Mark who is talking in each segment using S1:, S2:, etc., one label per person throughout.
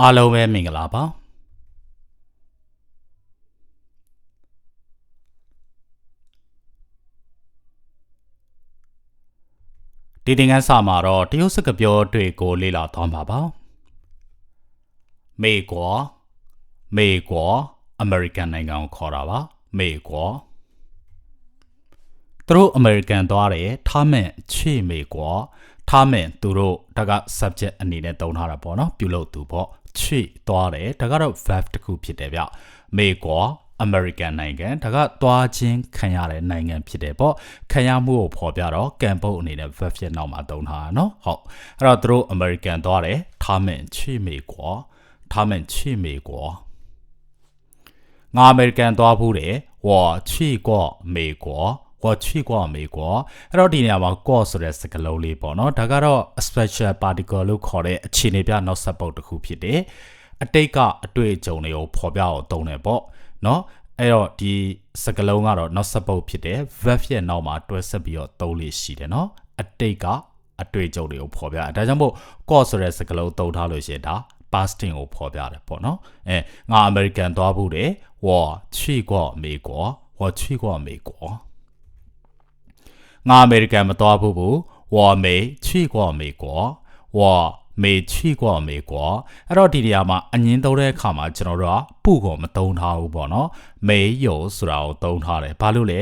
S1: အားလုံးပဲမင်္ဂလာပါဒီတင်ငန်းစာမှာတော့တရုတ်စကားပြောတွေကိုလေ့လာသွားမှာပါ美国美国 American နိုင်ငံကိုခေါ်တာပါ美国သူတို့ American သွားတယ်他们去美国 他们သူတို့ဒါက subject အနေနဲ့သုံးထားတာပေါ့နော်ပြုလုပ်သူပေါ့去သွားတယ်ဒါကတော့ verb တစ်ခုဖြစ်တယ်ဗျ美国 American နိုင်ငံဒါကသွားခြင်းခံရတဲ့နိုင်ငံဖြစ်တယ်ပေါ့ခံရမှုကိုဖော်ပြတော့ကံပုတ်အနေနဲ့ verb ဖြစ်နောက်မှာသုံးထားတာเนาะဟုတ်အဲ့တော့သူတို့ American သွားတယ်他们去美国他们去美国ငါ American သွားဘူးတယ်我去过美国 我去过美国အဲ့တော့ဒီနေရာမှာ 过ဆိုတဲ့စကားလုံးလေးပေါ့နော်ဒါကတော့ special particle လို့ခေါ်တဲ့အခြေအနေပြနောက်ဆက်ပုတ်တစ်ခုဖြစ်တယ်အတိတ်ကအတွေ့အကြုံတွေကိုဖော်ပြအောင်သုံးတယ်ပေါ့နော်အဲ့တော့ဒီစကားလုံးကတော့နောက်ဆက်ပုတ်ဖြစ်တယ် verb ရဲ့နောက်မှာတွဲဆက်ပြီးတော့သုံးလို့ရှိတယ်နော်အတိတ်ကအတွေ့အကြုံတွေကိုဖော်ပြဒါကြောင့်မို့ cause ဆိုတဲ့စကားလုံးသုံးထားလို့ရှိရင်ဒါ past tense ကိုဖော်ပြတယ်ပေါ့နော်အဲငါ American သွားဘူးတယ်我去过美国我去过美国 ငါအမေရိကန်မသွားဘူးဘူးဝါမေချီကွာမေကွာဝါမေချီကွာမေကွာအဲ့တော့ဒီနေရာမှာအငင်းသုံးတဲ့အခါမှာကျွန်တော်တို့ကပုကိုမသုံးထားဘူးပေါ့နော်မေယောဆိုတာကိုသုံးထားတယ်ဘာလို့လဲ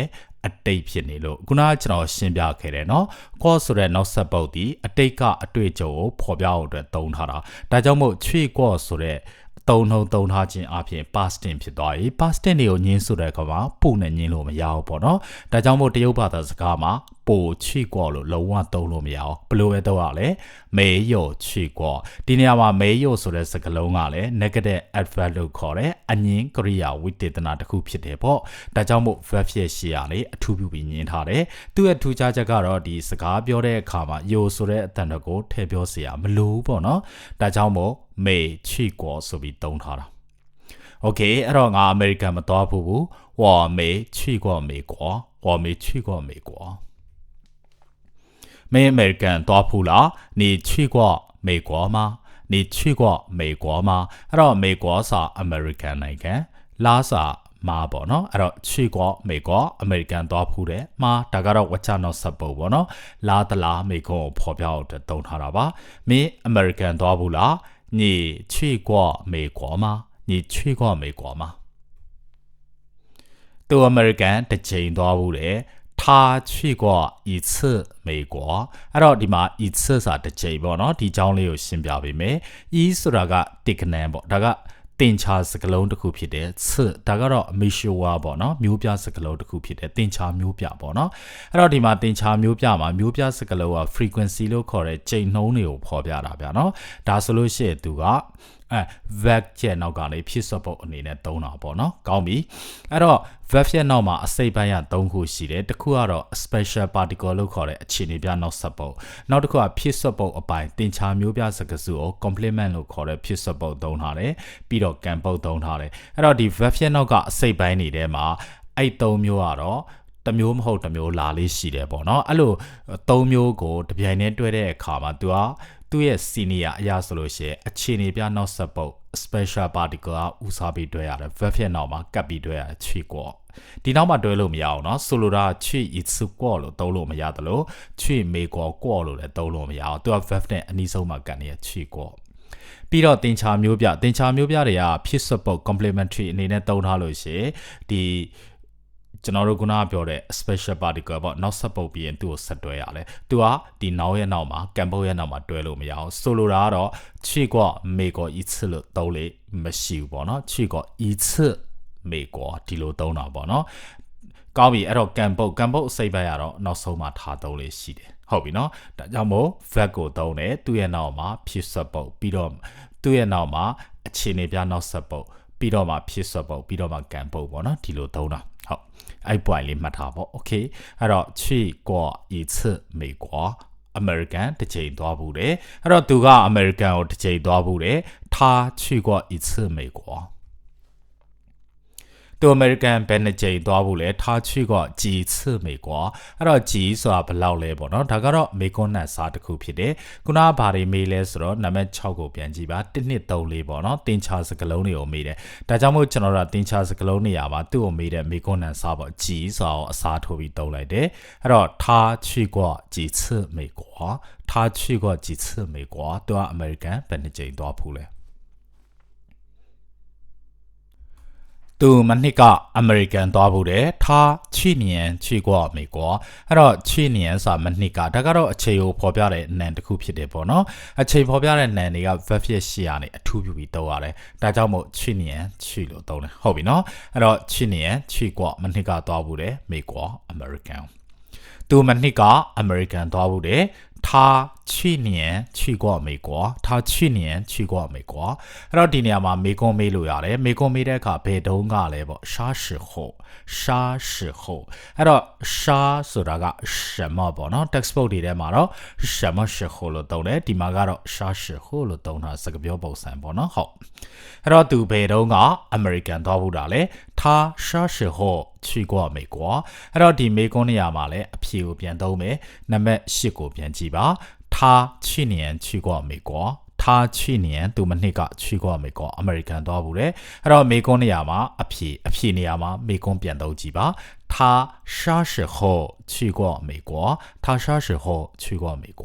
S1: အတိတ်ဖြစ်နေလို့ခုနကကျွန်တော်ရှင်းပြခဲ့တယ်เนาะ cause ဆိုတဲ့နောက်ဆက်ပုတ်ဒီအတိတ်ကအတွေ့အကြုံကိုဖော်ပြဖို့အတွက်သုံးထားတာဒါကြောင့်မို့ tree cause ဆိုတဲ့ သုံးနှုံသုံးထားခြင်းအပြင် past tense ဖြစ်သွားပြီ past tense တွေကိုညင်းဆိုတဲ့အခါမှာပို့နဲ့ညင်းလို့မရဘူးပေါ့နော်ဒါကြောင့်မို့တရုတ်ဘာသာစကားမှာ ပိုချိကွလို့လုံးဝသုံးလို့မရအောင်ဘလို့ပဲသုံးရလဲမေယောချိကွဒီနေရာမှာမေယောဆိုတဲ့စကားလုံးကလည်း negative adverb လို့ခေါ်တယ်အငင်းကရိယာဝိတေသနာတစ်ခုဖြစ်တယ်ပေါ့ဒါကြောင့်မို့ verb ဖြစ်ရှေ့ရလေအထူးပြုပြီးညင်းထားတယ်သူ့ရဲ့ထူးခြားချက်ကတော့ဒီစကားပြောတဲ့အခါမှာယိုဆိုတဲ့အတန်တော့ကိုထည့်ပြောเสียမလို့ပေါ့နော်ဒါကြောင့်မို့မေချိကွဆိုပြီးသုံးထားတာโอเคအဲ့တော့ငါအမေရိကန်မသွားဘူးဘူးဝါမေချိကွမေကွာဝါမေချိကွမေကွာ မင်းအမေရိကန်သွားဖူးလားနေချွေကွမေကွာမှာနေချွေကွမေကွာမှာအဲ့တော့မေကွာစာအမေရိကန်နိုင်ငံလာစာမာပေါ့နော်အဲ့တော့ချွေကွမေကွာအမေရိကန်သွားဖူးတယ်မာဒါကတော့ဝချနော်စပ်ပုံပေါ့နော်လာတလားမေကွန်ကိုဖော်ပြအောင်တုံထားတာပါမင်းအမေရိကန်သွားဘူးလားညီချွေကွမေကွာမှာညီချွေကွမေကွာမှာသူအမေရိကန်တစ်ချိန်သွားဘူးတယ် 他去过一次美国အဲ့တော့ဒီမှာ一次ဆိုတာတစ်ချိန်ပေါ့နော်ဒီကြောင်းလေးကိုရှင်းပြပေးမယ် e ဆိုတာက ticknam ပေါ့ဒါကတင်ချာစကလုံးတစ်ခုဖြစ်တယ်ဆဒါကတော့အမေရှိုဝါပေါ့နော်မျိုးပြစကလုံးတစ်ခုဖြစ်တယ်တင်ချာမျိုးပြပေါ့နော်အဲ့တော့ဒီမှာတင်ချာမျိုးပြမှာမျိုးပြစကလုံးက frequency လို့ခေါ်တဲ့ချိန်နှုန်းတွေကိုဖော်ပြတာဗျာနော်ဒါဆိုလို့ရှိရင်သူက အဲ verb ရဲ့နောက်ကနေဖြစ်စောပုတ်အနေနဲ့သုံးတာပေါ့နော်ကောင်းပြီအဲ့တော့ verb ရဲ့နောက်မှာအစိပ်ပိုင်းက၃ခုရှိတယ်တစ်ခုကတော့ special particle လို့ခေါ်တဲ့အခြေအနေပြနောက်ဆက်ပုတ်နောက်တစ်ခုကဖြစ်စောပုတ်အပိုင်းတင်ချာမျိုးပြစကားစုကို complement လို့ခေါ်တဲ့ဖြစ်စောပုတ်သုံးထားတယ်ပြီးတော့ can ပုတ်သုံးထားတယ်အဲ့တော့ဒီ verb ရဲ့နောက်ကအစိပ်ပိုင်းတွေထဲမှာအဲ့၃မျိုးကတော့တမျိုးမဟုတ်တမျိုးလာလေးရှိတယ်ပေါ့နော်အဲ့လို၃မျိုးကိုတပြိုင်တည်းတွဲတဲ့အခါမှာ तू က သူ့ရဲ့ senior အရာဆိုလို့ရှိရင်အခြေအနေပြနောက်ဆက်ပုတ် special particle ကဦးစားပြီးတွဲရတယ် verb ရဲ့နောက်မှာကပ်ပြီးတွဲရတယ်ချီကောဒီနောက်မှာတွဲလို့မရအောင်เนาะဆိုလိုတာချီ it's ကောလို့သုံးလို့မရသလိုချီမေကောကောလို့လည်းသုံးလို့မရအောင်သူက verb နဲ့အနည်းဆုံးမှာကန်နေရချီကောပြီးတော့တင်ချာမျိုးပြတင်ချာမျိုးပြတွေကဖြစ်စပုတ် complementary အနေနဲ့သုံးထားလို့ရှိရင်ဒီ ကျွန်တော်တို့ခုနကပြောတဲ့ special particle ပေါ့နောက်ဆက်ပုတ်ပြီးရင်သူ့ကိုဆက်တွဲရတယ်။ तू ကဒီနောက်ရဲ့နောက်မှာကံပုတ်ရဲ့နောက်မှာတွဲလို့မရအောင်ဆိုလိုတာကတော့ခြေကမေကောဤချလို့သုံးလေမရှိဘူးပေါ့နော်။ခြေကဤချမေကောဒီလိုသုံးတာပေါ့နော်။ကောင်းပြီအဲ့တော့ကံပုတ်ကံပုတ်အစိပ်ဘက်ကတော့နောက်ဆုံးမှာထားသုံးလေးရှိတယ်။ဟုတ်ပြီနော်။ဒါကြောင့်မို့ vet ကိုသုံးတယ်သူ့ရဲ့နောက်မှာဖြည့်ဆက်ပုတ်ပြီးတော့သူ့ရဲ့နောက်မှာအခြေအနေပြနောက်ဆက်ပုတ်ပြီးတော့မှဖြည့်ဆက်ပုတ်ပြီးတော့မှကံပုတ်ပေါ့နော်ဒီလိုသုံးတာ။ ဟုတ်အဲ့ point လေးမှတ်ထားပေါ့ okay အဲ့တော့去过一次美国 American တစ်ချိန်သွားဘူးတယ်အဲ့တော့သူက American ကိုတစ်ချိန်သွားဘူးတယ်他去过一次美国 သူအမေရိကန်ဘယ်နှစ်ကြိမ်သွားဘူးလဲထားချီက几次美国အဲ့တော့几ဆိုတာဘယ်လောက်လဲပေါ့နော်ဒါကတော့မေကွန်းနတ်စာတစ်ခုဖြစ်တယ်ခုနကဘာတွေမေးလဲဆိုတော့နံပါတ်6ကိုပြန်ကြည့်ပါ1 2 3 4ပေါ့နော်တင်ချစကလုံးတွေကိုမေးတယ်ဒါကြောင့်မို့ကျွန်တော်တို့တင်ချစကလုံးနေရာမှာသူ့ကိုမေးတဲ့မေကွန်းနတ်စာပေါ့几ဆိုတော့အစားထိုးပြီးတုံးလိုက်တယ်အဲ့တော့ထားချီက几次美国他去过几次美国သူကအမေရိကန်ဘယ်နှစ်ကြိမ်သွားဖူးလဲ သူမနှစ်ကအမေရိကန်သွားဖို့တယ်ထားချီနီယန်ချီကွာမေကွာအဲ့တော့ချီနီယန်စာမနှစ်ကဒါကတော့အခြေကိုဖော်ပြတဲ့နံတစ်ခုဖြစ်တယ်ပေါ့နော်အခြေဖော်ပြတဲ့နံတွေက Vefit ရှိရနေအထူးပြုပြီးသုံးရတယ်ဒါကြောင့်မို့ချီနီယန်ချီလို့သုံးတယ်ဟုတ်ပြီနော်အဲ့တော့ချီနီယန်ချီကွာမနှစ်ကသွားဖို့တယ်မေကွာအမေရိကန်သူမနှစ်ကအမေရိကန်သွားဖို့တယ် 他去年去过美国他去年去过美国အဲ့တော့ဒီနေရာမှာမေကွန်မေးလို့ရတယ်မေကွန်မေးတဲ့အခါဘယ်တုန်းကလဲပေါ့啥时候啥时候အဲ့တော့啥ဆိုတာက什么ပေါ့နော် textbook တွေထဲမှာတော့什么时候လို့သုံးတယ်ဒီမှာကတော့啥时候လို့သုံးတာစကားပြောပုံစံပေါ့နော်ဟုတ်အဲ့တော့သူဘယ်တုန်းကအမေရိကန်သွားဖို့တာလဲ他啥时候 去过美国အဲ့တော့ဒီမေကွန်နေရာမှာလည်းအဖြေကိုပြန်သုံးမယ်နံပါတ်၈ကိုပြန်ကြည့်ပါ他去年去过美国他去年သူမနှစ်က去过美国အမေရိကန်သွားဘူးလေအဲ့တော့မေကွန်းနေရာမှာအဖြေအဖြေနေရာမှာမေကွန်းပြန်သုံးကြည့်ပါ他啥时候去过美国他啥时候去过美国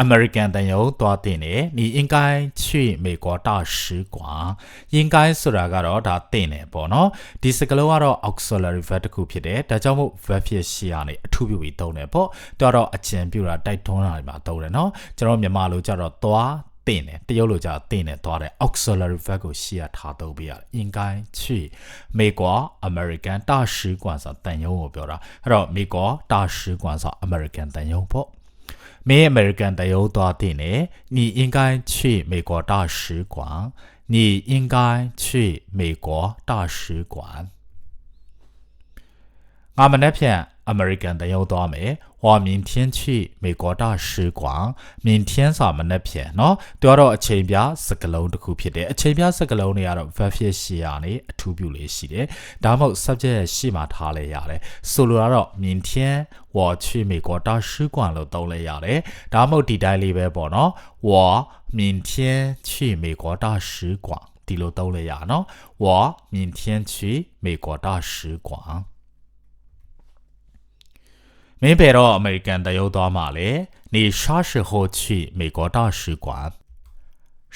S1: 没 American တန်ရုံသွားတင်နေ你应该去美国大使馆应该ဆိုတာကတော့ဒါတင်နေပေါ့နော်ဒီစကလုံးကတော့ auxiliary verb တစ်ခုဖြစ်တယ်ဒါကြောင့်မို့ verb ဖြစ်ရှိရနေအထူးပြုပြီးသုံးတယ်ပေါ့သူကတော့အကျဉ်ပြတာတိုက်တွန်းတာတွေမှာသုံးတယ်နော်ကျွန်တော်မြန်မာလိုကြတော့သွားတင်တယ်တရုတ်လိုကြတင်တယ်သွားတယ် auxiliary verb ကိုရှေ့ရထားသုံးပေးရတယ်应该去美国 American 大使馆ဆိုတန်ရုံကိုပြောတာအဲ့တော့美国大使馆ဆို American တန်ရုံပေါ့ 没 American 的有多点呢？你应该去美国大使馆。你应该去美国大使馆。俺们那片 片 American 的有多没？我明天去美国大使馆。明天是我们那片喏，都要到前边十个楼的酷片的，前边十个楼呢要到 v phía 西啊呢，图表类似的，然后 subject 西嘛他来呀嘞，所以到明天我去美国大使馆了都来呀嘞，然后 detail 里边啵喏，我明天去美国大使馆。ဒီလိုသုံးလိုက်ရနော်我明天去美国大使馆 မင်းဘယ်တော့အမေရိကန်တရုတ်သွားမှာလဲနေရှားရှီဟိုချီမေကောတာရှိကွာ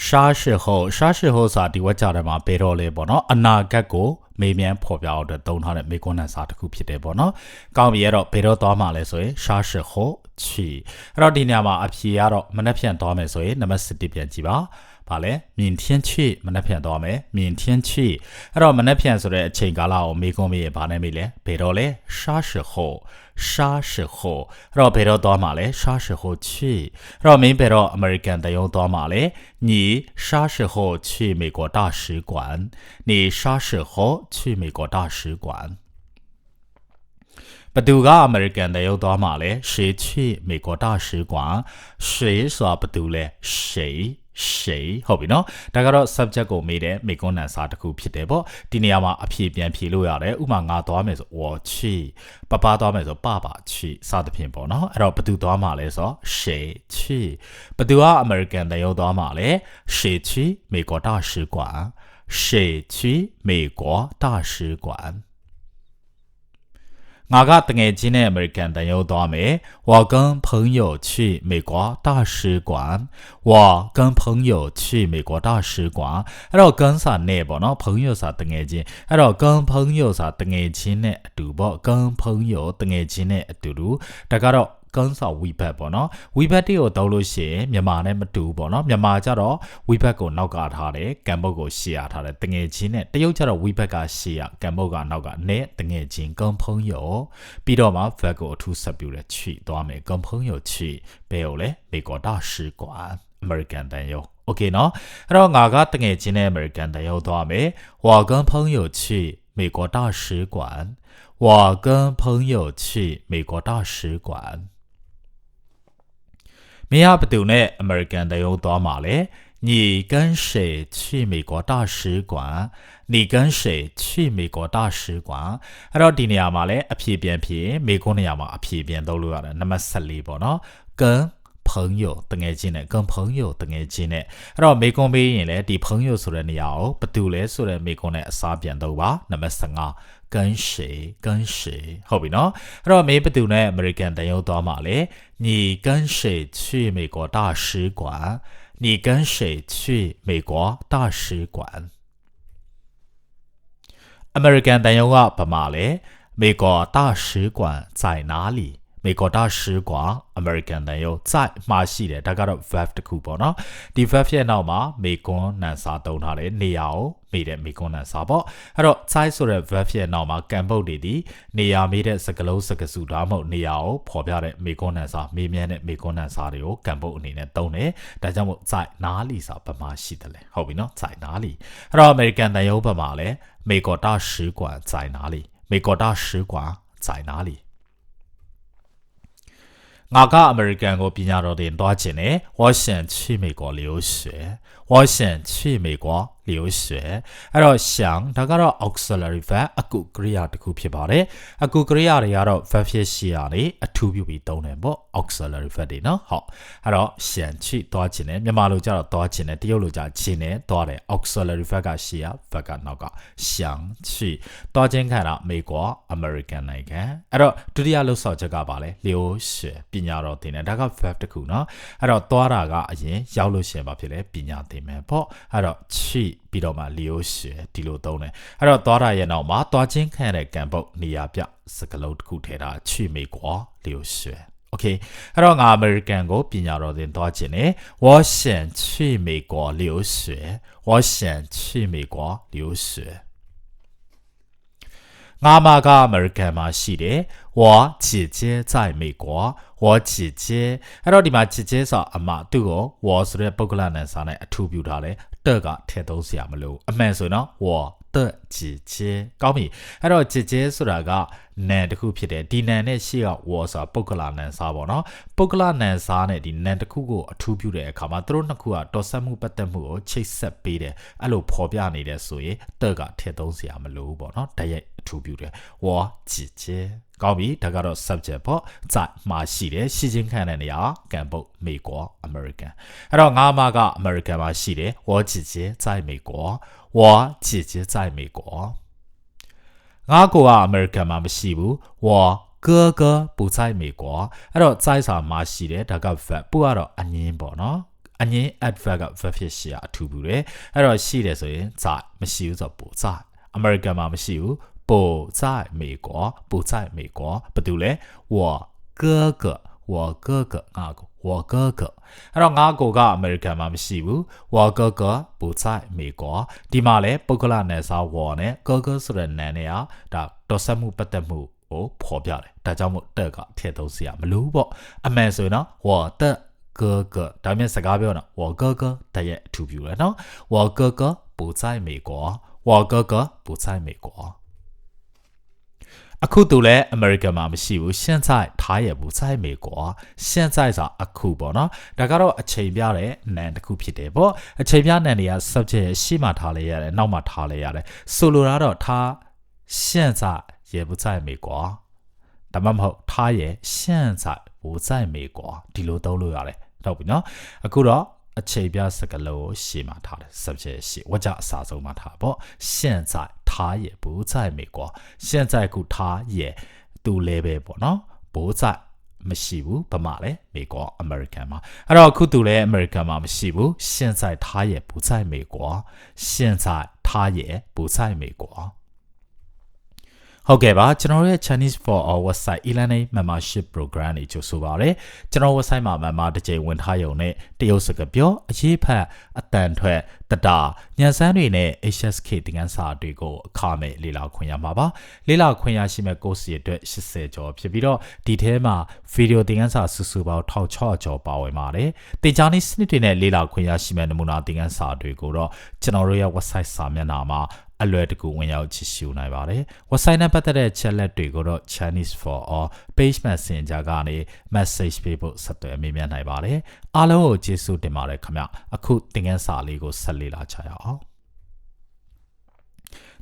S1: ရှားရှီဟိုရှားရှီဟိုစာဒီဝက်ကြတယ်မှာဘယ်တော့လဲပေါ့နော်အနာဂတ်ကိုမေးမြန်းဖော်ပြအောင်အတွက်သုံးထားတဲ့မေကွန်နန်စာတစ်ခုဖြစ်တယ်ပေါ့နော်။ကောင်းပြီအဲ့တော့ဘယ်တော့သွားမှာလဲဆိုရင်ရှာရှဟိုချီအဲ့တော့ဒီနေရာမှာအဖြေကတော့မနှက်ဖြန်သွားမယ်ဆိုရင်နံပါတ်7ပြန်ကြည့်ပါ။ ဘာလဲ明天去မနှက်ဖြန်သွားမယ်明天去အဲ့တော့မနှက်ဖြန်ဆိုတဲ့အချိန်ကာလကိုမေးခွန်းမေးရဘာနဲ့မေးလဲဘယ်တော့လဲ啥时候啥时候အဲ့တော့ဘယ်တော့သွားမှာလဲ啥时候去အဲ့တော့မင်းဘယ်တော့ American တရုံသွားမှာလဲ你啥时候去美国大使馆你啥时候去美国大使馆ဘသူက American တရုတ်သွားမှာလဲ谁去美国大使馆谁ဆိုတာဘသူလဲ谁 ရှေဟုတ်ပြီနော်ဒါကတော့ subject ကိုမေးတဲ့မေကွန်းနံစာတစ်ခုဖြစ်တယ်ပေါ့ဒီနေရာမှာအဖြေပြန်ဖြေလို့ရတယ်ဥမာငါသွားမယ်ဆို我去ပပသွားမယ်ဆို爸爸去စသဖြင့်ပေါ့နော်အဲ့တော့ဘသူသွားမှာလဲဆို谁去ဘသူက American တရုတ်သွားမှာလဲ谁去美国大使馆谁去美国大使馆 ငါကတငယ်ချင်းနဲ့အမေရိကန်တန်ရုံသွားမယ်။我跟朋友去美国大使馆。我跟朋友去美国大使馆。အဲ့တော့跟စာနဲ့ပေါ့နော်朋友စာတငယ်ချင်းအဲ့တော့跟朋友စာတငယ်ချင်းနဲ့အတူပေါ့跟朋友တငယ်ချင်းနဲ့အတူတူဒါကတော့ ကန်းစာဝီဘတ်ပေါ့နော်ဝီဘတ်တေကိုတောက်လို့ရှိရင်မြန်မာနဲ့မတူပေါ့နော်မြန်မာကျတော့ဝီဘတ်ကိုနောက်ကထားတယ်ကံဘုတ်ကိုရှေ့ရထားတယ်တငယ်ချင်းနဲ့တရုတ်ကျတော့ဝီဘတ်ကရှေ့ရကံဘုတ်ကနောက်ကနဲ့တငယ်ချင်းကုံဖုံးယောပြီးတော့မှ verb ကိုအထူးဆက်ပြတယ်ချီသွားမယ်ကုံဖုံးယောချီဘယ်ကိုလဲ美国大使馆 American တန်ယောโอเคเนาะအဲ့တော့ငါကတငယ်ချင်းနဲ့ American တန်ယောသွားမယ်我跟朋友去美国大使馆我跟朋友去美国大使馆 မင်းကဘသူနဲ့ American တရုံသွားမှာလဲ 你跟谁去美国大使馆你跟谁去美国大使馆အဲ့တော့ဒီနေရာမှာလည်းအဖြေပြန်ဖြစ်မေကွန်းနေရာမှာအဖြေပြန်သုံးလို့ရတယ်နံပါတ်14ပေါ့နော်跟朋友တငယ်ချင်းနဲ့跟朋友တငယ်ချင်းနဲ့အဲ့တော့မေကွန်းပေးရင်လည်းဒီ朋友ဆိုတဲ့နေရာကိုဘယ်သူလဲဆိုတဲ့မေကွန်းနဲ့အစားပြန်သုံးပါနံပါတ်15 跟谁跟谁ဟုတ်ပြီနော်အဲ့တော့မေဘသူနဲ့ American တန်ရုံသွားမှာလေ你跟谁去美国大使馆你跟谁去美国大使馆 American တန်ရုံကဗမာလေ美国大使馆在哪里 美国大使馆 American တန်ရုံ在မှာရှိတယ်ဒါကတော့ verb တစ်ခုပေါ့နော်ဒီ verb ရဲ့နောက်မှာမေကွန်းနန်စာတုံးထားတယ်နေရာကိုမေးတဲ့မေကွန်းနန်စာပေါ့အဲ့တော့ 在 ဆိုတဲ့ verb ရဲ့နောက်မှာကံပုတ်တွေဒီနေရာမေးတဲ့စကားလုံးစကားစုဒါမှမဟုတ်နေရာကိုဖော်ပြတဲ့မေကွန်းနန်စာမေးမြန်းတဲ့မေကွန်းနန်စာတွေကိုကံပုတ်အနေနဲ့သုံးတယ်ဒါကြောင့်မို့在哪里စာပမာရှိတယ်လေဟုတ်ပြီနော်在哪里အဲ့တော့ American တန်ရုံပမာလဲ美国大使馆在哪里美国大使馆在哪里 ငါကအမေရိကန်ကိုပညာတော်သင်သွားခြင်းနဲ့ဝါရှင်ချိမေကောလေးကိုရှယ်ဝါရှင်ချိမေကော 留学အဲ့တော့想ဒါကတော့ auxiliary verb အကုကရိယာတစ်ခုဖြစ်ပါတယ်အကုကရိယာတွေကတော့ verb ဖြစ်ရှိရနေအထူးပြုပြီးသုံးတယ်ပေါ့ auxiliary verb တွေနော်ဟုတ်အဲ့တော့想去သွားခြင်းနဲ့မြန်မာလိုကြတော့သွားခြင်းနဲ့တရုတ်လိုကြခြင်းနဲ့သွားတယ် auxiliary verb ကရှိရ verb ကနောက်က想去သွားခြင်းခံတာ美国 American နိုင်ငံအဲ့တော့ဒုတိယလှုပ်ဆော်ချက်ကပါလဲ留学ပညာတော်သင်တယ်ဒါက verb တစ်ခုနော်အဲ့တော့သွားတာကအရင်ရောက်လို့ရှင်ပါဖြစ်လဲပညာသင်မယ်ပေါ့အဲ့တော့去 ပြီးတော့မှလျိုးရှယ်ဒီလိုသုံးတယ်အဲ့တော့သွားတာရဲ့နောက်မှာသွားချင်းခံရတဲ့ကံပုတ်နေရာပြစကလုံးတစ်ခုထဲတာချွေမေကွာလျိုးရှယ် okay အဲ့တော့ငါ American ကိုပညာတော်သင်သွားခြင်းနဲ့ Washington ချွေမေကွာလျိုးရှယ် Washington ချွေမေကွာလျိုးရှယ် ငါမကအမေရိကန်မှာရှိတယ်။我姐姐在美国我姐姐အဲ့တော့ဒီမှာ姐姐ဆိုအမသူ့ကို我ဆိုတဲ့ပုဂ္ဂလနဲ့စာနဲ့အထူးပြုထားတယ်။တကထည့်သုံးစရာမလိုအမှန်ဆိုနော်我的姐姐ကောင်းပြီအဲ့တော့姐姐ဆိုတာကနာမ်တစ်ခုဖြစ်တယ်ဒီနာမ်နဲ့ရှေ့ကဝါဆိုတာပုဂ္ဂလနာမ်စားပေါ့နော်ပုဂ္ဂလနာမ်စားနဲ့ဒီနာမ်တစ်ခုကိုအထူးပြုတဲ့အခါမှာသူတို့နှစ်ခုကတော်ဆက်မှုပတ်သက်မှုကိုချိတ်ဆက်ပေးတယ်အဲ့လိုဖော်ပြနေတယ်ဆိုရင်တက်ကထည့်သုံးစရာမလိုဘူးပေါ့နော်တရက်အ ထူးပြုတယ်ဝါ姐姐ကောင်းပြီဒါကတော့ subject ပေါ့在မှာရှိတယ်ရှိချင်းခံတဲ့နေရာကံပုတ်美国 American အဲ့တော့ငါမက American မှာရှိတယ်我姐姐在美国我姐姐在美国ငါကိုကအမေရိကန်မှာမရှိဘူး我哥哥不在美国အဲ့တော့在စာမှာရှိတယ်ဒါက verb ပူကတော့အငင်းပေါ့နော်အငင်း adverb က verb ဖြစ်ရှိရအထူးဘူးတယ်အဲ့တော့ရှိတယ်ဆိုရင်在မရှိဘူးဆိုတော့不在အမေရိကန်မှာမရှိဘူး 不在美国不在美国ဘာတူလဲ我哥哥我哥哥ငါကို我哥哥အဲ့တော့ငါကိုကအမေရိကန်မှာမရှိဘူး我哥哥不在美国ဒီမှာလဲပုဂ္ဂလနယ်စားဝေါ်နဲ့哥哥ဆိုတဲ့နာမ်နဲ့อ่ะဒါတော်ဆက်မှုပတ်သက်မှုကိုဖော်ပြတယ်ဒါကြောင့်မို့တက်ကထည့်သုံးစရာမလိုပေါ့အမှန်ဆိုရင်တော့我的哥哥ဒါမြင်စကားပြောတော့我哥哥တရဲ့အထူးပြုတယ်နော်我哥哥不在美国我哥哥不在美国 အခုသူလည်း American မှာမရှိဘူးရှန်ဆိုင်ထားရဘူးဆိုင်မေကွာရှန်ဆိုင်ဆိုအခုပေါ့နော်ဒါကတော့အချိန်ပြတဲ့နန်တစ်ခုဖြစ်တယ်ပေါ့အချိန်ပြနန်တွေက subject ရှေ့မှာထားလဲရတယ်နောက်မှာထားလဲရတယ်ဆိုလိုတာတော့ထားရှန်ဆိုင်ရဘူးဆိုင်မေကွာဒါမှမဟုတ်ထားရရှန်ဆိုင်ဘူးဆိုင်မေကွာဒီလိုသုံးလို့ရတယ်ဟုတ်ပြီနော်အခုတော့အချိန်ပြစကလုံးရှေ့မှာထားတယ် subject ရှေ့ဝကြအစာဆုံးမှာထားပေါ့ရှန်ဆိုင် 他也不在美国现在ခု他也သူလည်းပဲပေါ့နော်不在မရှိဘူးဗမာလဲ美国 American မှာအဲ့တော့အခုသူလည်း American မှာမရှိဘူး现在他也不在美国现在他也不在美国 ဟုတ်ကဲ့ပါကျွန်တော်ရဲ့ Chinese for our website e-learning membership program တွေကြိုဆိုပါရစေကျွန်တော် website မှာ member တစ်ကြိမ်ဝင်ထားရုံနဲ့တရုတ်စကားပြောအရေးဖတ်အတန်ထွက်တတာညံစမ်းတွေနဲ့ HSK သင်ခန်းစာတွေကိုအခမဲ့လေ့လာခွင့်ရမှာပါလေ့လာခွင့်ရရှိမဲ့ course တွေအတွက်80ကျော်ဖြစ်ပြီးတော့ဒီထဲမှာ video သင်ခန်းစာစုစုပေါင်း1600ကျော်ပါဝင်ပါတယ်တင် जा နေစနစ်တွေနဲ့လေ့လာခွင့်ရရှိမဲ့နမူနာသင်ခန်းစာတွေကိုတော့ကျွန်တော်တို့ရဲ့ website စာမျက်နှာမှာ အလွယ်တကူဝင်ရောက်ကြည့်ရှုနိုင်ပါတယ် website နဲ့ပတ်သက်တဲ့ချက်လက်တွေကိုတော့ Chinese for all page messenger ကနေ message ပေးဖို့ဆက်သွယ်မေးမြန်းနိုင်ပါတယ်အားလုံးကိုကျေးဇူးတင်ပါတယ်ခင်ဗျအခုသင်ခန်းစာလေးကိုဆက်လေ့လာချရအောင်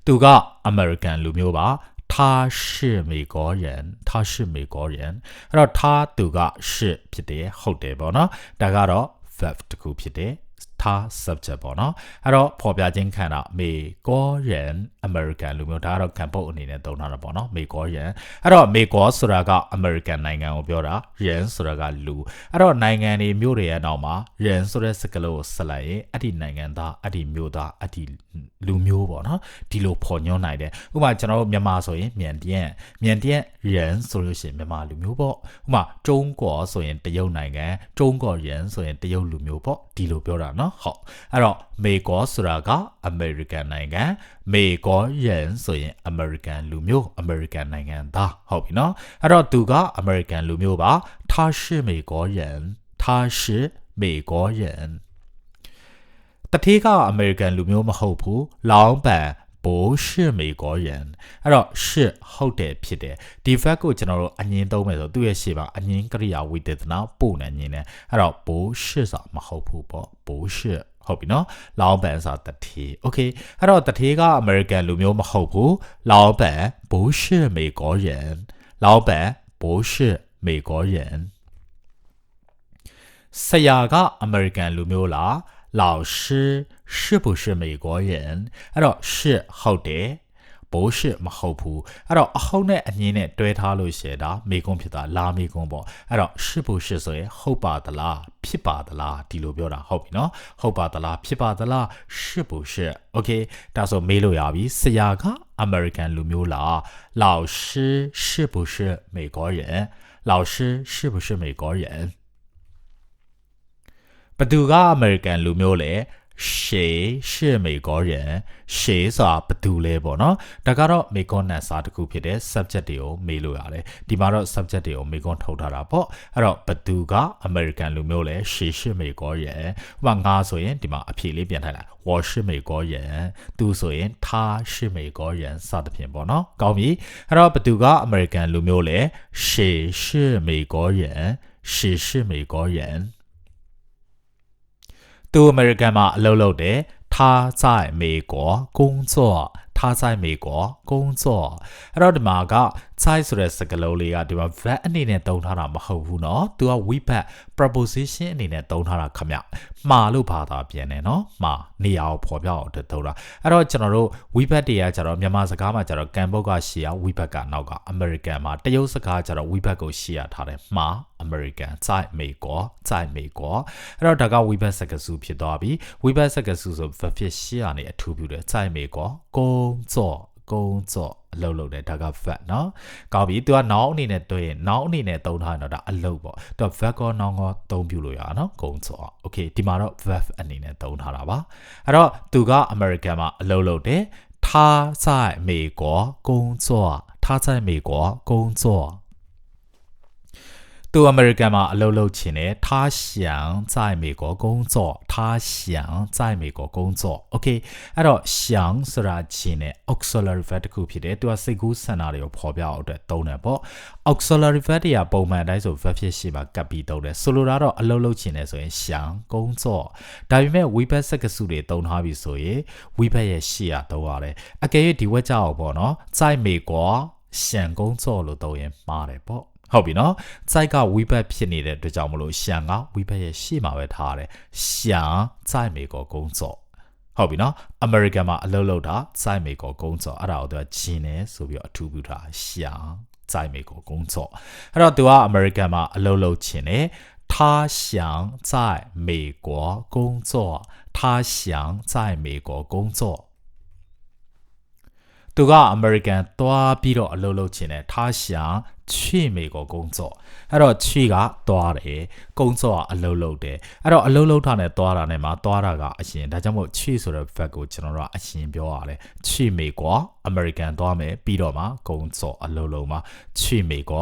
S1: သူက American လူမျိုးပါ他是美国人他是美国人အဲ့တော့他သူက是ဖြစ်တယ်ဟုတ်တယ်ပေါ့နော်ဒါကတော့ verb တစ်ခုဖြစ်တယ် 他 subject ပေါ့နော်အဲ့တော့ဖော်ပြခြင်းခံတာမေကောရန်အမေရိကန်လူမျိုးဒါကတော့ခံပုတ်အနေနဲ့သုံးထားတာပေါ့နော်မေကောရန်အဲ့တော့မေကောဆိုတာကအမေရိကန်နိုင်ငံကိုပြောတာရန်ဆိုတာကလူအဲ့တော့နိုင်ငံတွေမြို့တွေရဲ့နောက်မှာရန်ဆိုတဲ့စကားလုံးကိုဆက်လိုက်ရင်အဲ့ဒီနိုင်ငံသားအဲ့ဒီမြို့သားအဲ့ဒီလူမျိုးပေါ့နော်ဒီလိုဖော်ညွှန်းနိုင်တယ်ဥပမာကျွန်တော်တို့မြန်မာဆိုရင်မြန်တန်မြန်တန်ရန်ဆိုလို့ရှိရင်မြန်မာလူမျိုးပေါ့ဥပမာကျုံးကောဆိုရင်တရုတ်နိုင်ငံကျုံးကောရန်ဆိုရင်တရုတ်လူမျိုးပေါ့ဒီလိုပြောတာနော်ဟုတ်အဲ့တော့美国ဆိုတာက American နိုင်ငံ美国人ဆိုရင် American လူမျိုး American နိုင်ငံသားဟုတ်ပြီနော်အဲ့တော့သူက American လူမျိုးပါ他是美国人他是美国人တတိက American လူမျိုးမဟုတ်ဘူးလောင်းပန် 不是美国人အဲ့တော့是ဟုတ်တယ်ဖြစ်တယ်ဒီ verb ကိုကျွန်တော်တို့အငင်းသုံးမယ်ဆိုသူ့ရဲ့ရှေ့မှာအငင်းကရိယာဝိသေသနာပို့နေငင်းတယ်အဲ့တော့不是ဆိုတာမဟုတ်ဘူးပေါ့不是ဟုတ်ပြီနော်လောင်ပန်ဆိုတာတထေး okay အဲ့တော့တထေးကအမေရိကန်လူမျိုးမဟုတ်ဘူးလောင်ပန်不是美国人လောင်ပန်不是美国人ဆရာကအမေရိကန်လူမျိုးလား 老师是不是美国人အဲ့တော့是ဟုတ်တယ်不是မဟုတ်ဘူးအဲ့တော့အဟုတ်နဲ့အငင်းနဲ့တွဲထားလို့ရှိရင်ဒါမေကွန်းဖြစ်တာလာမေကွန်းပေါ့အဲ့တော့是不是ဆိုရင်ဟုတ်ပါသလားဖြစ်ပါသလားဒီလိုပြောတာဟုတ်ပြီနော်ဟုတ်ပါသလားဖြစ်ပါသလား是不是 okay ဒါဆိုမေးလို့ရပြီဆရာက American လူမျိုးလား老师是不是美国人老师是不是美国人 ဘသူကအမေရိကန်လူမျိုးလဲရှေရှေမေကောရန်ရှေဆိုတာဘသူလဲပေါ့နော်ဒါကတော့မေကွန်နန်စာတစ်ခုဖြစ်တဲ့ subject တွေကိုမေးလို့ရတယ်ဒီမှာတော့ subject တွေကိုမေကွန်ထုတ်ထားတာပေါ့အဲ့တော့ဘသူကအမေရိကန်လူမျိုးလဲရှေရှေမေကောရန်ဥပမာငါဆိုရင်ဒီမှာအဖြေလေးပြန်ထိုက်လိုက်ဝါရှေမေကောရန်သူဆိုရင်ထားရှေမေကောရန်စသဖြင့်ပေါ့နော်ကောင်းပြီအဲ့တော့ဘသူကအမေရိကန်လူမျိုးလဲရှေရှေမေကောရန်ရှေရှေမေကောရန် သူအမေရိကန်မှာအလုပ်လုပ်တယ်他在美国工作他在美国工作အဲ့တော့ဒီမှာက child ဆိုတဲ့စကားလုံးလေးကဒီမှာ verb အနေနဲ့သုံးထားတာမဟုတ်ဘူးเนาะသူက we verb preposition အနေနဲ့သုံးထားတာခမမှာလို့ဘာသာပြန်တယ်เนาะမှာနေရာကိုဖော်ပြအောင်အတွက်သုံးတာအဲ့တော့ကျွန်တော်တို့ we verb တွေကကျတော့မြန်မာစကားမှာကျတော့ကမ်ဘုတ်ကရှေ့ရ we verb ကနောက်က American မှာတရုတ်စကားကျတော့ we verb ကိုရှေ့ရထားတယ်မှာ American စိုက်မေကောစိုက်မေကောအဲ့တော့ဒါက we verb စကားစုဖြစ်သွားပြီ we verb စကားစုဆို verb ဖြစ်ရှေ့ရနေအထူးပြုတယ်စိုက်မေကောကုန်းစော့ကုန်းစော့ အလုပ်လုပ်တယ်ဒါက verb เนาะကောင်းပြီသူက noun အနေနဲ့တွေ့ရင် noun အနေနဲ့သုံးထားရင်တော့ဒါအလုပ်ပေါ့သူက verb ကော noun ကောသုံးပြုလို့ရအောင်เนาะကုံစော okay ဒီမှာတော့ verb အနေနဲ့သုံးထားတာပါအဲ့တော့သူက American မှာအလုပ်လုပ်တယ်他在美国工作他在美国工作 သူအမေရိကန်မှာအလုပ်လုပ်ချင်တယ်他想在美国工作他想在美国工作 okay အဲ့တော့想ဆိုတာချင်တယ် auxiliary verb တခုဖြစ်တယ်သူကစိတ်ကူးဆန္ဒတွေကိုဖော်ပြအောင်အတွက်သုံးတယ်ပေါ့ auxiliary verb တွေကပုံမှန်အတိုင်းဆို verb ဖြစ်ရှိမှာကပ်ပြီးသုံးတယ်ဆိုလိုတာတော့အလုပ်လုပ်ချင်တယ်ဆိုရင်想工作ဒါပေမဲ့ we back စကားစုတွေသုံးထားပြီဆိုရင် we back ရဲ့ရှေ့ရသုံးရတယ်အကယ်၍ဒီဝက်ကြောက်ပေါ့နော်在美国想工作လို့သုံးရင်မှားတယ်ပေါ့ ဟုတ်ပြီနော်စိုက်ကဝိဘတ်ဖြစ်နေတဲ့အတွက်ကြောင့်မလို့ရှန်ကဝိဘတ်ရဲ့ရှေ့မှာပဲထားရတယ်ရှန်在美国工作ဟုတ်ပြီနော် American မှာအလုပ်လုပ်တာ在美国工作အဲ့ဒါကိုသူကဂျင်းနေဆိုပြီးတော့အထူးပြုထားရှန်在美国工作အဲ့တော့သူက American မှာအလုပ်လုပ်ချင်တယ်他想在美国工作他想在美国工作 သူက American သွားပြီးတော့အလုပ်လုပ်ချင်တယ်他想去美国工作အဲ့တော့去ကသွားတယ်工作ကအလုပ်လုပ်တယ်အဲ့တော့အလုပ်လုပ်တာနဲ့သွားတာနဲ့မှာသွားတာကအရင်ဒါကြောင့်မို့去ဆိုတဲ့ verb ကိုကျွန်တော်တို့ကအရင်ပြောရတယ်去美国 American သွားမယ်ပြီးတော့မှ工作အလုပ်လုပ်မှာ去美国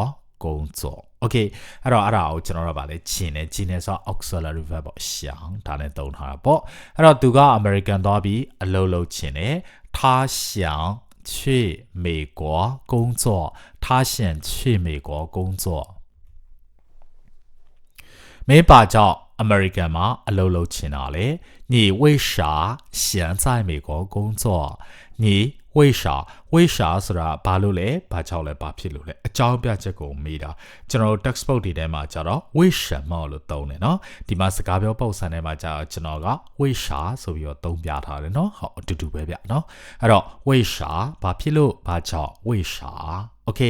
S1: 工作 okay အဲ့တော့အဲ့ဒါကိုကျွန်တော်တို့ဗာလဲဂျင်းနေဂျင်းနေဆို auxiliary verb ပေါ့ရှောင်းဒါနဲ့သုံးထားတာပေါ့အဲ့တော့သူက American သွားပြီးအလုပ်လုပ်ချင်တယ် 他想 去美国工作，他想去美国工作。没把叫 American 吗？阿露露去哪里？你为啥想在美国工作？你为啥？ ဝေးရှာဆိုတာဘာလို့လဲဘာကြောင့်လဲဘာဖြစ်လို့လဲအကြောင်းပြချက်ကိုမေးတာကျွန်တော် textbook တွေထဲမှာကြတော့ဝေးရှာမောလို့သုံးတယ်เนาะဒီမှာစကားပြောပုံစံထဲမှာကြတော့ကျွန်တော်ကဝေးရှာဆိုပြီးတော့သုံးပြထားတယ်เนาะဟုတ်အတူတူပဲဗျเนาะအဲ့တော့ဝေးရှာဘာဖြစ်လို့ဘာကြောင့်ဝေးရှာโอเค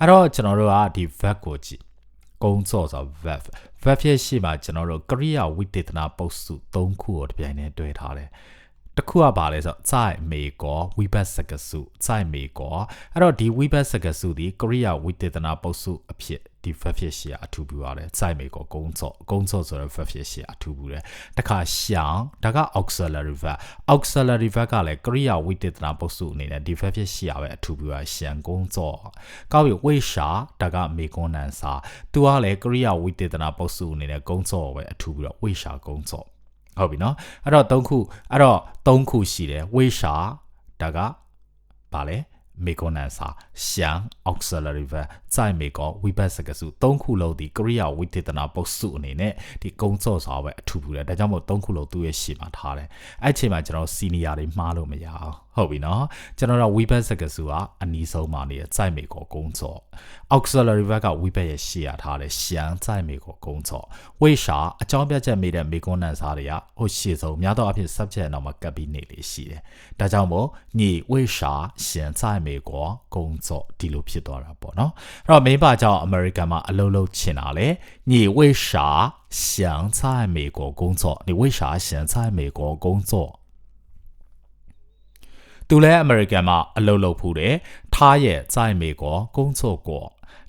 S1: အဲ့တော့ကျွန်တော်တို့ကဒီ verb ကိုကြည့်ကုန်းစော့ဆို verb verb ဖြစ်ရှိမှာကျွန်တော်တို့ကရိယာဝိသေသနာပုတ်စု၃ခုကိုတပြိုင်တည်းတွဲထားတယ် တစ်ခုကပါလဲဆိုတော့စိုက်မေကောဝိဘတ်စကစုစိုက်မေကောအဲ့တော့ဒီဝိဘတ်စကစုဒီကရိယာဝိတေသနာပုစုအဖြစ်ဒီဖက်ဖြစ်ရှီအထူးပြုရတယ်စိုက်မေကောကုန်းစော့ကုန်းစော့ဆိုတော့ဖက်ဖြစ်ရှီအထူးပြုတယ်တခါရှောင်းဒါက auxiliary verb auxiliary verb ကလည်းကရိယာဝိတေသနာပုစုအနေနဲ့ဒီဖက်ဖြစ်ရှီရပဲအထူးပြုရရှန်ကုန်းစော့ကောက်ပြီးဝိရှာဒါကမေကွန်နန်စာသူကလည်းကရိယာဝိတေသနာပုစုအနေနဲ့ကုန်းစော့ပဲအထူးပြုတော့ဝိရှာကုန်းစော့ ဟုတ်ပြီနော်အဲ့တော့၃ခုအဲ့တော့၃ခုရှိတယ်ဝိရှာဒါကဘာလဲမေကွန်နန်စာရှန် auxiliary verb စိုက်မေကောဝိဘတ်စကစု၃ခုလုံးဒီကရိယာဝိသေသနာပုတ်စုအနေနဲ့ဒီကုံစော့စွာပဲအထူးပူတယ်ဒါကြောင့်မို့၃ခုလုံးသူ့ရဲ့ရှေ့မှာထားတယ်အဲ့ချိန်မှာကျွန်တော်စီနီယာတွေမှားလို့မရအောင်ဟုတ်ပြီနော်ကျွန်တော်တို့ဝိဘတ်စကစုကအနီးဆုံးမှာနေတဲ့စိုက်မေကောကုံစော့ auxiliary ဘက်ကဝိဘတ်ရဲ့ရှေ့ရထားတယ်ရှမ်းစိုက်မေကောကုံစော့ဝိရှာအကြောင်းပြချက်မေတဲ့မေကွန်းနန်စားတွေကဟိုရှေ့ဆုံးများသောအားဖြင့် subject နောက်မှာကပ်ပြီးနေလေရှိတယ်ဒါကြောင့်မို့ညီဝိရှာရှမ်းစိုက်မေကောကုံစော့ဒီလိုဖြစ်သွားတာပေါ့နော်အဲ့တော့မင်းပါကြောင့် American မှာအလုပ်လုပ်ချင်တာလေ你为啥想在美国工作你为啥想在美国工作သူလည်းအမေရိကန်မှာအလုပ်လုပ်ဖူးတယ်။他也在美国工作过。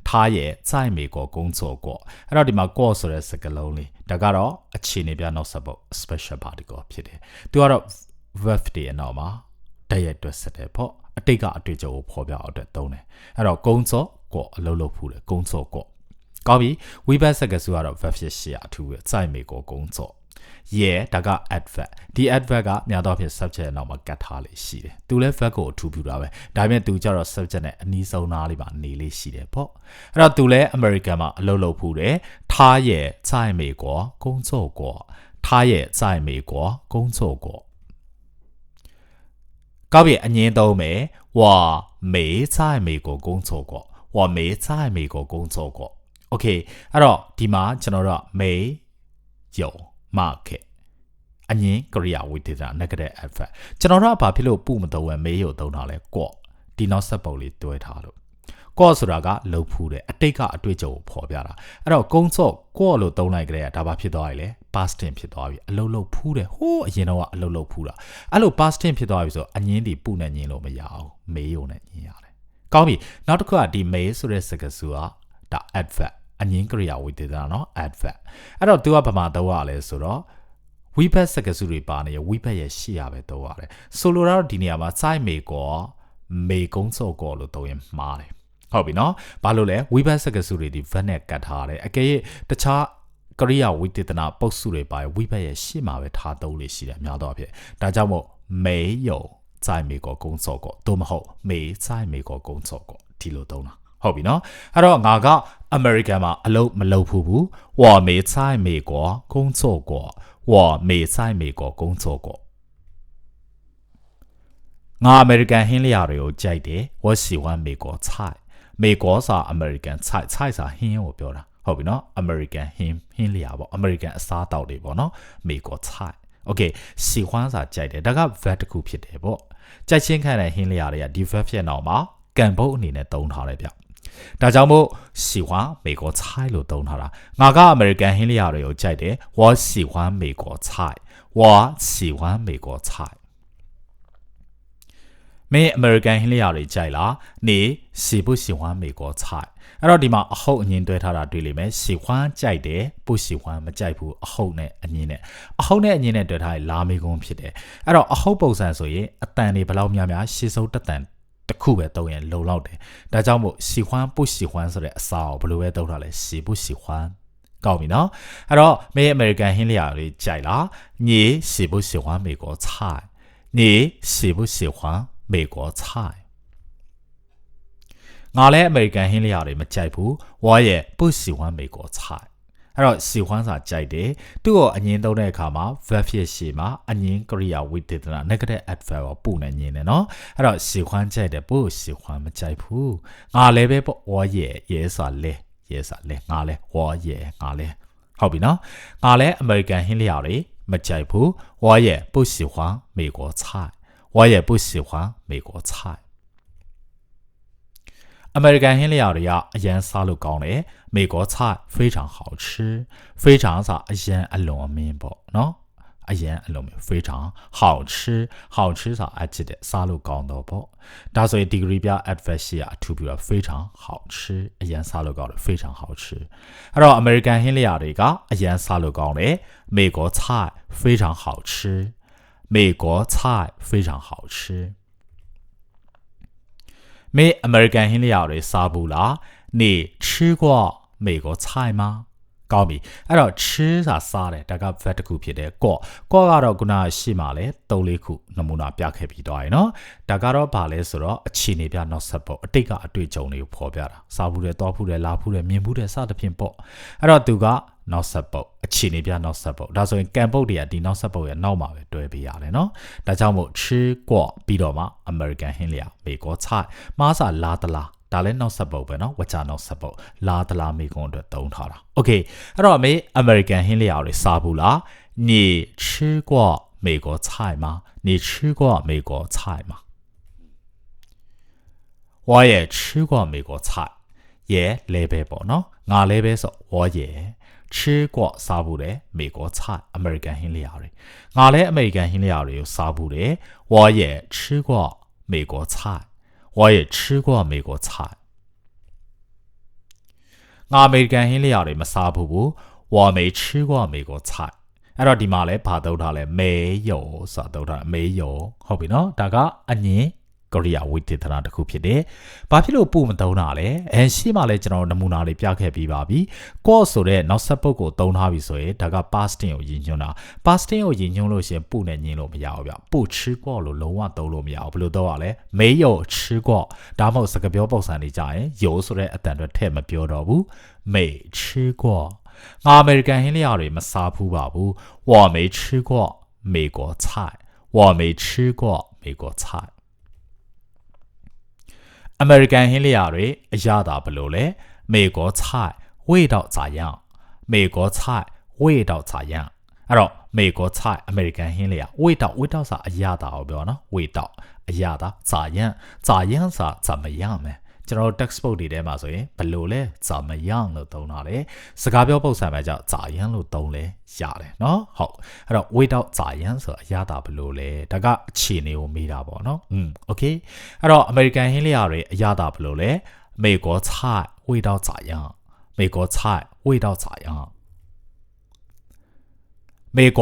S1: 他也在美国工作过။အဲ့တော့ဒီမှာ 过 ဆိုတဲ့စကားလုံးလေးဒါကတော့အခြေအနေပြနောက်ဆက်ဖို့ special particle ဖြစ်တယ်။သူကတော့ verb တွေအနောက်မှာတည့်ရအတွက်ဆက်တယ်ပေါ့။အတိတ်ကအတွေ့အကြုံကိုဖော်ပြအောင်အတွက်သုံးတယ်။အဲ့တော့工作 过အလုပ်လုပ်ဖူးတယ်工作过။ကောင်းပြီဝိဘတ်စကားစုကတော့ verb ဖြစ်ရှိအထူးပဲ在美国工作။ရဲဒါက adverb ဒီ adverb ကများသောအားဖြင့် subject နောက်မှာကတ်ထားလေးရှိတယ်သူလည်း verb ကိုအထူးပြုတာပဲဒါပေမဲ့သူကြတော့ subject နဲ့အနီးဆုံးနားလေးမှာနေလေးရှိတယ်ပေါ့အဲ့တော့သူလည်း American မှာအလုပ်လုပ်ဖူးတယ်他也在美国工作过他也在美国工作过ကောက်ပြီအငင်းသုံးမယ်我没在美国工作过 我没在美国工作过 okay အဲ့တော့ဒီမှာကျွန်တော်တို့没有 market အငင်းကရိယာဝိသေသ negative adverb ကျွန်တော်တို့ကဘာဖြစ်လို့ပုမတော်ဝဲမေးရုံသုံးတာလဲကော့ဒီနောက်ဆက်ပုံလေးတွဲထားလို့ကော့ဆိုတာကလှုပ်ဖူးတယ်အတိတ်ကအတွေ့အကြုံကိုဖော်ပြတာအဲ့တော့ကုန်းစော့ကော့လို့သုံးလိုက်ကြတဲ့ဒါဘာဖြစ်သွားပြီလဲ past tense ဖြစ်သွားပြီအလုတ်လုတ်ဖူးတယ်ဟိုးအရင်တော့ကအလုတ်လုတ်ဖူးတာအဲ့လို past tense ဖြစ်သွားပြီဆိုအငင်းဒီပုနဲ့ညင်းလို့မရအောင်မေးရုံနဲ့ညင်းရတယ် ် ကောင်းပြီနောက်တစ်ခုကဒီ mail ဆိုတဲ့စကားစုကဒါ adverb အငင်းကရိယာဝိသေသနော် adverb အဲ့တော့ तू ကဘာမှတော့ရလဲဆိုတော့ဝိဘတ်စကားစုတွေပါနေရဝိဘတ်ရဲ့ရှေ့ရပဲတော့ရတယ်ဆိုလိုတော့ဒီနေရာမှာ site မေကောမေကုံးစော့ကောလို့တော့ရင်မှားတယ်ဟုတ်ပြီနော်ဘာလို့လဲဝိဘတ်စကားစုတွေဒီ van နဲ့ကတ်ထားတယ်အကယ်၍တခြားကရိယာဝိသေသနာပုတ်စုတွေပါရဝိဘတ်ရဲ့ရှေ့မှာပဲထားသုံးလို့ရှိတယ်အများတော့ဖြစ်ဒါကြောင့်မို့မေယုံ 在美国工作过都မဟုတ်没在美国工作过ဒီလိုသုံးတာဟုတ်ပြီနော်အဲ့တော့ငါက American မှာအလုပ်မလုပ်ဘူးဘူး我没在美国工作过我没在美国工作过ငါ American ဟင်းလျာတွေကိုကြိုက်တယ်我喜欢美国菜美国စာ American 菜菜စာဟင်းကိုပြောတာဟုတ်ပြီနော် American ဟင်းဟင်းလျာပေါ့ American အစားအသောက်တွေပေါ့နော်美国菜 Okay 喜欢စာကြိုက်တယ်ဒါက verb တစ်ခုဖြစ်တယ်ပေါ့ ကြိုက်ချင်းခံတဲ့ဟင်းလျာတွေက default ဖြစ်အောင်မှာကံပုတ်အနေနဲ့သုံးထားတယ်ဗျ။ဒါကြောင့်မို့စီဝါမေကောချိုင်လို့သုံးထားတာ။ငါကအမေရိကန်ဟင်းလျာတွေကိုကြိုက်တယ်။ဝါစီဝါမေကောချိုင်။ဝါစီဝါမေကောချိုင်။မင်းအမေရိကန်ဟင်းလျာတွေကြိုက်လား။နေစီဘုစီဝါမေကောချိုင် အဲ့တော့ဒီမှာအဟုတ်အငင်းတွဲထားတာတွေ့လိမ့်မယ်喜欢ကြိုက်တယ်不喜欢မကြိုက်ဘူးအဟုတ်နဲ့အငင်းနဲ့အဟုတ်နဲ့အငင်းနဲ့တွဲထားရင်လာမေကုန်းဖြစ်တယ်အဲ့တော့အဟုတ်ပုံစံဆိုရင်အတန်တွေဘယ်လောက်များများရှေ့ဆုံးတက်တန်တစ်ခုပဲသုံးရင်လုံလောက်တယ်ဒါကြောင့်မို့喜欢不喜欢ဆိုတဲ့အစားကိုဘယ်လိုပဲသုံးထားလဲ喜不喜欢ကောင်းပြီနော်အဲ့တော့မေ American ဟင်းလျာတွေကြိုက်လားညီ喜不喜欢美国菜 你喜不喜欢美国菜 ငါလည်းအမေရိကန်ဟင်းလျာတွေမကြိုက်ဘူးဝါရဲ့ပုတ်စီဝမ်းမေကိုချိုက်အဲ့တော့စီဝမ်းစာကြိုက်တယ်သူ့ကိုအငင်းသုံးတဲ့အခါမှာ verb ဖြစ်ရှေ့မှာအငင်းကရိယာဝိသေသနာ negative adverb ကိုပို့နေညင်းတယ်နော်အဲ့တော့စီဝမ်းကြိုက်တယ်ပို့စီဝမ်းမကြိုက်ဘူးငါလည်းပဲပေါ့ဝါရဲ့ရဲစာလဲရဲစာလဲငါလဲဝါရဲ့ငါလဲဟုတ်ပြီနော်ငါလဲအမေရိကန်ဟင်းလျာတွေမကြိုက်ဘူးဝါရဲ့ပုတ်စီဝမ်းမေကိုချိုက်ဝါရဲ့ပုတ်စီဝမ်းမေကိုချိုက် အမေရိကန်ဟင်းလျာတွေကအရန်စားလို့ကောင်းတယ်美国菜非常好吃非常စာအရန်အလွန်အမင်းပေါ့နော်အရန်အလွန်非常好吃好吃စာအချစ်တဲ့စားလို့ကောင်းတော့ပေါ့ဒါဆိုရင် degree ပြ adverb ရှိရအထူးပြီးတော့非常好吃အရန်စားလို့ကောင်းတယ်非常好吃အဲ့တော့ American ဟင်းလျာတွေကအရန်စားလို့ကောင်းတယ်美国菜非常好吃美国菜非常好吃 မေအမေရိကန်ဟင်းလျာတွေစားဘူးလားနေ吃过美国菜吗ကောင်းပြီအဲ့တော့ cheese စာစားတယ်ဒါက vet တစ်ခုဖြစ်တယ်ကော့ကော့ကတော့ခုနရှိမှလဲ၃လေးခုနမူနာပြခဲ့ပြီးတော့ရယ်နော်ဒါကတော့ဗာလဲဆိုတော့အခြေအနေပြနောက်ဆက်ပေါ့အတိတ်ကအတွေ့အကြုံတွေကိုဖော်ပြတာစားဘူးတယ်တောက်ဘူးတယ်လာဘူးတယ်မြင်ဘူးတယ်စသဖြင့်ပေါ့အဲ့တော့သူက နောက်ဆက်ပုတ်အခြေအနေပြနောက်ဆက်ပုတ်ဒါဆိုရင်ကံပုတ်တွေကဒီနောက်ဆက်ပုတ်ရဲ့နောက်မှာပဲတွဲပေးရတယ်နော်ဒါကြောင့်မို့吃过ပြီးတော့မှ American ဟင်းလျာ美国菜မားစာလာတလားဒါလည်းနောက်ဆက်ပုတ်ပဲเนาะဝချနောက်ဆက်ပုတ်လာတလားမိကုန်းအတွက်တုံးထားတာโอเคအဲ့တော့အမေ American ဟင်းလျာတွေစားဘူးလား你吃过美国菜吗你吃过美国菜吗我也吃过美国菜也လည်းပဲပေါ့เนาะငါလည်းပဲဆို我也 吃过စားဘူးတယ်美国菜 American ဟင်းလျာတွေငါလည်း American ဟင်းလျာတွေကိုစားဘူးတယ်我也吃过美国菜我也吃过美国菜ငါ American ဟင်းလျာတွေမစားဘူးဘူး我没吃过美国菜အဲ့တော့ဒီမှာလဲဘာသုံးထားလဲမေယိုဆိုတာသုံးထားမေယိုဟုတ်ပြီနော်ဒါကအငင်း ကိုရီးယားဝိသေသနာတစ်ခုဖြစ်တယ်။ဘာဖြစ်လို့ပုံမသုံးတာလဲ။အဲရှေ့မှာလည်းကျွန်တော်နမူနာလေးပြခဲ့ပြီးပါပြီ။ cause ဆိုတဲ့နောက်ဆက်ပုတ်ကိုသုံးထားပြီဆိုရင်ဒါက past tense ကိုရည်ညွှန်းတာ။ past tense ကိုရည်ညွှန်းလို့ရှိရင်ပုနဲ့ညင်းလို့မရဘူးဗျ။ပုချီကောလို့လုံးဝသုံးလို့မရဘူး။ဘယ်လိုသုံးရလဲ။မေယိုချီကောဒါမှမဟုတ်စကားပြောပုံစံတွေကြရင်ယိုဆိုတဲ့အတန်တွေထည့်မပြောတော့ဘူး။မေချီကောငါအမေရိကန်ဟင်းလျာတွေမစားဘူးပါဘူး။我没吃过美国菜我没吃过美国菜 အမေရိကန်ဟင်းလျာတွေအရသာဘလို့လဲမေကောချိုက်ဝေတော့ဇာယံမေကောချိုက်ဝေတော့ဇာယံအဲ့တော့မေကောချိုက်အမေရိကန်ဟင်းလျာဝေတော့ဝေတော့စာအရသာကိုပြောနော်ဝေတော့အရသာဇာယံဇာယံစာဇမယံမယ် ကျွန်တော် textbook တွေထဲမှာဆိုရင်ဘယ်လိုလဲဇာမယံလို့သုံးတာလေစကားပြောပုံစံပဲကြောင့်ဇာယံလို့သုံးလဲရတယ်เนาะဟုတ်အဲ့တော့ without ဇာယံဆိုအရသာဘယ်လိုလဲဒါကအခြေအနေကိုမေးတာပေါ့เนาะอืมโอเคအဲ့တော့ American ဟင်းလျာတွေအရသာဘယ်လိုလဲ美国菜味道咋样美国菜味道咋样美国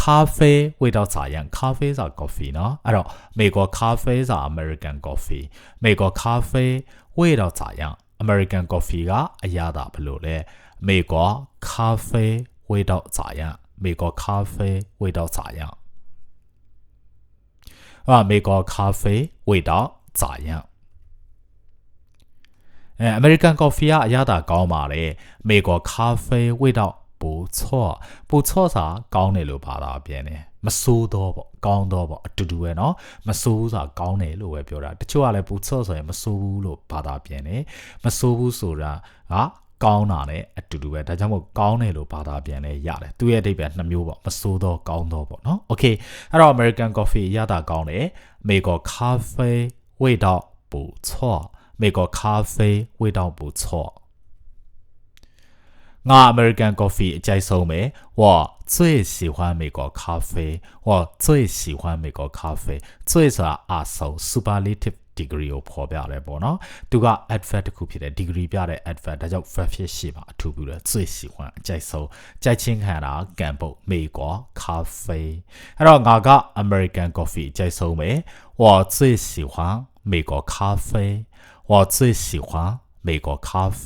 S1: cafe ဝေတော့စာရန် cafe စာ coffee เนาะအဲ့တော့မေကော cafe စာ American coffee မေကော cafe ဝေတော့စာရန် American coffee ကအရသာဘလို့လဲမေကော cafe ဝေတော့စာရန်မေကော cafe ဝေတော့စာရန်အဲ့မေကော cafe ဝေတော့စာရန်အဲ American coffee ကအရသာကောင်းပါတယ်မေကော cafe ဝေတော့ 不错不错စာကောင်းတယ်လို့ဘာသာပြန်တယ်မဆိုးတော့ပေါ့ကောင်းတော့ပေါ့အတူတူပဲเนาะမဆိုးဆိုတာကောင်းတယ်လို့ပဲပြောတာတချို့ကလည်းပူချော့ဆိုရင်မဆိုးဘူးလို့ဘာသာပြန်တယ်မဆိုးဘူးဆိုတာကကောင်းတာနဲ့အတူတူပဲဒါကြောင့်မို့ကောင်းတယ်လို့ဘာသာပြန်လဲရတယ်သူရဲ့အဓိပ္ပာယ်နှစ်မျိုးပေါ့မဆိုးတော့ကောင်းတော့ပေါ့เนาะโอเคအဲ့တော့ American coffee ရတာကောင်းတယ်美国咖啡味道不错美国咖啡味道不错 ငါ American coffee အကြိုက်ဆုံးပဲ我最喜欢美国咖啡我最喜欢美国咖啡最ဆိုတာအဆုံး superlative degree ကိုဖော်ပြတယ်ပေါ့နော်သူက adverb တစ်ခုဖြစ်တယ် degree ပြတဲ့ adverb ဒါကြောင့် verb ဖြစ်ရှိမှာအထူးပြုတယ်最喜欢အကြိုက်ဆုံးကြိုက်ချင်းခံတာကံပုတ်美国咖啡အဲ့တော့ငါက American coffee အကြိုက်ဆုံးပဲ我最喜欢美国咖啡我最喜欢美国咖啡